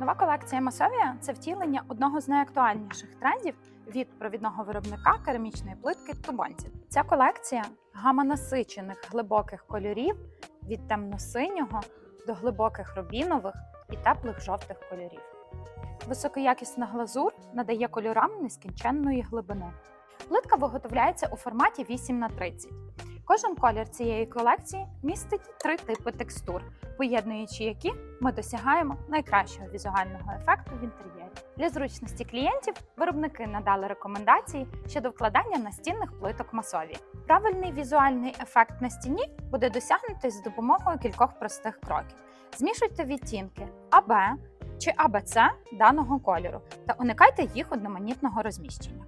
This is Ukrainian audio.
Нова колекція Масовія це втілення одного з найактуальніших трендів від провідного виробника керамічної плитки тубанців. Ця колекція гама насичених глибоких кольорів від темно-синього до глибоких рубінових і теплих жовтих кольорів. Високоякісна глазур надає кольорам нескінченної глибини. Плитка виготовляється у форматі 8 на 30. Кожен колір цієї колекції містить три типи текстур, поєднуючи які ми досягаємо найкращого візуального ефекту в інтер'єрі. Для зручності клієнтів виробники надали рекомендації щодо вкладання настінних плиток масові. Правильний візуальний ефект на стіні буде досягнутий з допомогою кількох простих кроків. Змішуйте відтінки АБ чи АБЦ даного кольору та уникайте їх одноманітного розміщення.